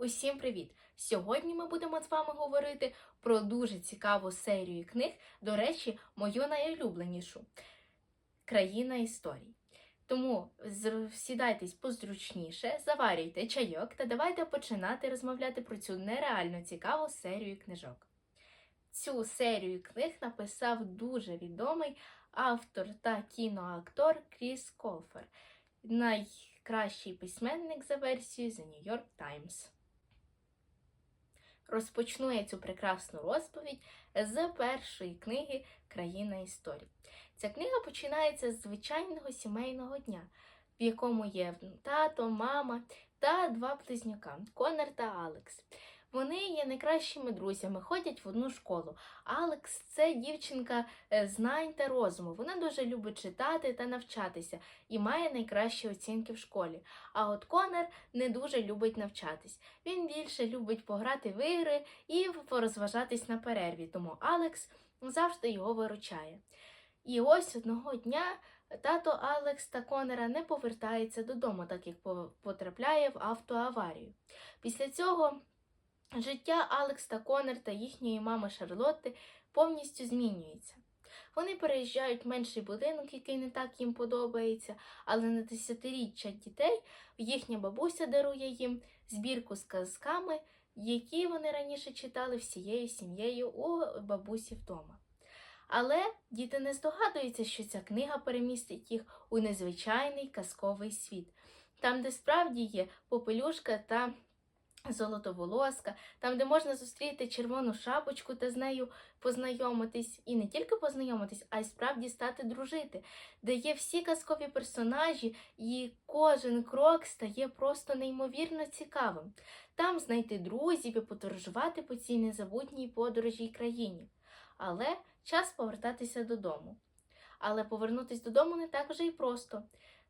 Усім привіт! Сьогодні ми будемо з вами говорити про дуже цікаву серію книг, до речі, мою найулюбленішу Країна історій. Тому сідайтесь позручніше, заварюйте чайок та давайте починати розмовляти про цю нереально цікаву серію книжок. Цю серію книг написав дуже відомий автор та кіноактор Кріс Колфер, найкращий письменник за версією The New York Times. Розпочну я цю прекрасну розповідь з першої книги Країна історій. Ця книга починається з звичайного сімейного дня, в якому є тато, мама та два близнюка Конор та Алекс. Вони є найкращими друзями, ходять в одну школу. Алекс це дівчинка е, знань та розуму. Вона дуже любить читати та навчатися і має найкращі оцінки в школі. А от Конор не дуже любить навчатись. Він більше любить пограти в ігри і порозважатись на перерві, тому Алекс завжди його виручає. І ось одного дня тато Алекс та Конора не повертається додому, так як потрапляє в автоаварію. Після цього життя Алекс та Конор та їхньої мами Шарлотти повністю змінюється. Вони переїжджають в менший будинок, який не так їм подобається, але на десятиріччя дітей їхня бабуся дарує їм збірку з казками, які вони раніше читали всією сім'єю у бабусі вдома. Але діти не здогадуються, що ця книга перемістить їх у незвичайний казковий світ, там, де справді є попелюшка та золотоволоска, там, де можна зустріти червону шапочку та з нею познайомитись, і не тільки познайомитись, а й справді стати дружити, де є всі казкові персонажі, і кожен крок стає просто неймовірно цікавим. Там знайти друзів і подорожувати по цій незабутній подорожі й країні. Але час повертатися додому. Але повернутися додому не так вже й просто.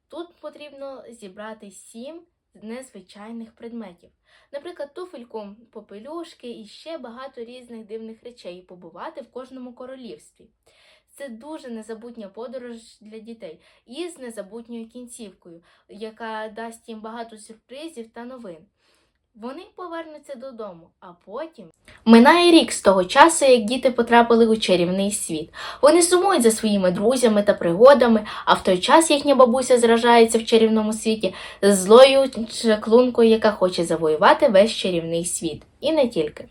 Тут потрібно зібрати сім незвичайних предметів. Наприклад, туфельку, попелюшки і ще багато різних дивних речей, побувати в кожному королівстві. Це дуже незабутня подорож для дітей із незабутньою кінцівкою, яка дасть їм багато сюрпризів та новин. Вони повернуться додому, а потім минає рік з того часу, як діти потрапили у чарівний світ. Вони сумують за своїми друзями та пригодами, а в той час їхня бабуся зражається в чарівному світі з злою чаклункою, яка хоче завоювати весь чарівний світ. І не тільки.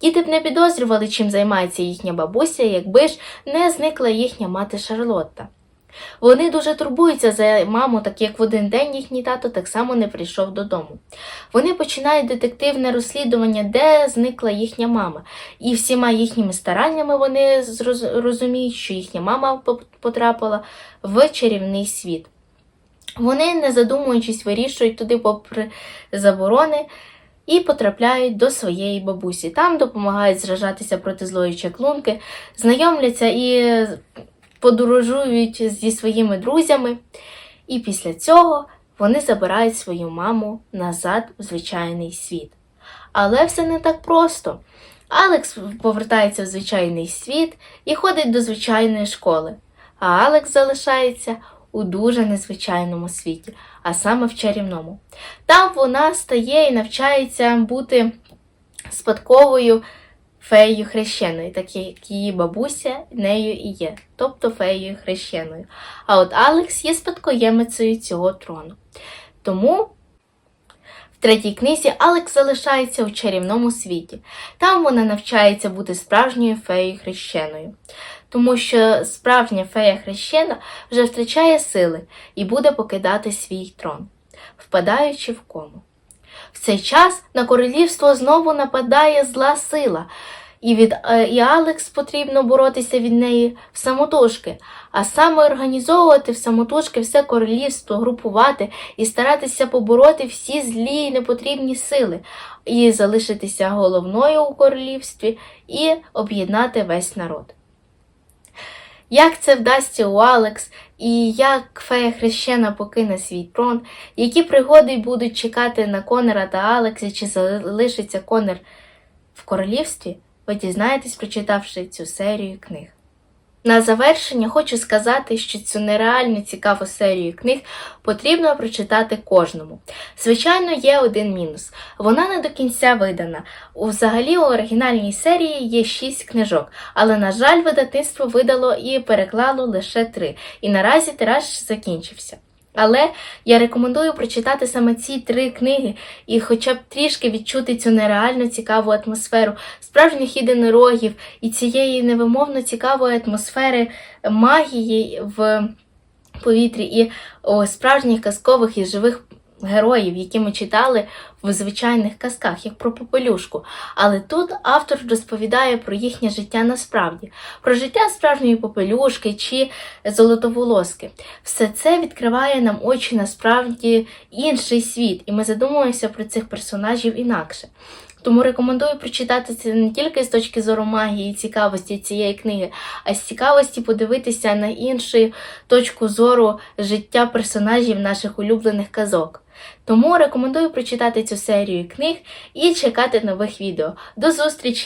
Діти б не підозрювали, чим займається їхня бабуся, якби ж не зникла їхня мати Шарлотта. Вони дуже турбуються за маму, так як в один день їхній тато так само не прийшов додому. Вони починають детективне розслідування, де зникла їхня мама, і всіма їхніми стараннями вони розуміють, що їхня мама потрапила в чарівний світ. Вони, не задумуючись, вирішують туди попри заборони і потрапляють до своєї бабусі. Там допомагають зражатися проти злої чаклунки, знайомляться і подорожують зі своїми друзями. І після цього вони забирають свою маму назад у звичайний світ. Але все не так просто. Алекс повертається в звичайний світ і ходить до звичайної школи. А Алекс залишається у дуже незвичайному світі, а саме в чарівному. Там вона стає і навчається бути спадковою феєю хрещеною, так як її бабуся нею і є, тобто феєю хрещеною. А от Алекс є спадкоємицею цього трону. Тому в третій книзі Алекс залишається у чарівному світі. Там вона навчається бути справжньою феєю хрещеною. Тому що справжня фея хрещена вже втрачає сили і буде покидати свій трон, впадаючи в кому. В цей час на королівство знову нападає зла сила, і від е, і Алекс потрібно боротися від неї в самотужки, а саме організовувати в самотужки все королівство, групувати і старатися побороти всі злі і непотрібні сили, і залишитися головною у королівстві і об'єднати весь народ. Як це вдасться у Алекс, і як фея хрещена покине свій трон, які пригоди будуть чекати на Конора та Алексі, чи залишиться Конор в королівстві, ви дізнаєтесь, прочитавши цю серію книг. На завершення хочу сказати, що цю нереально цікаву серію книг потрібно прочитати кожному. Звичайно, є один мінус. Вона не до кінця видана. Взагалі у оригінальній серії є шість книжок, але, на жаль, видатництво видало і переклало лише три. І наразі тираж закінчився. Але я рекомендую прочитати саме ці три книги і хоча б трішки відчути цю нереально цікаву атмосферу справжніх єдинорогів і цієї невимовно цікавої атмосфери магії в повітрі і о, справжніх казкових і живих героїв, які ми читали в звичайних казках, як про попелюшку. Але тут автор розповідає про їхнє життя насправді, про життя справжньої попелюшки чи золотоволоски. Все це відкриває нам очі насправді інший світ, і ми задумуємося про цих персонажів інакше. Тому рекомендую прочитати це не тільки з точки зору магії і цікавості цієї книги, а з цікавості подивитися на іншу точку зору життя персонажів наших улюблених казок. Тому рекомендую прочитати цю серію книг і чекати нових відео. До зустрічі!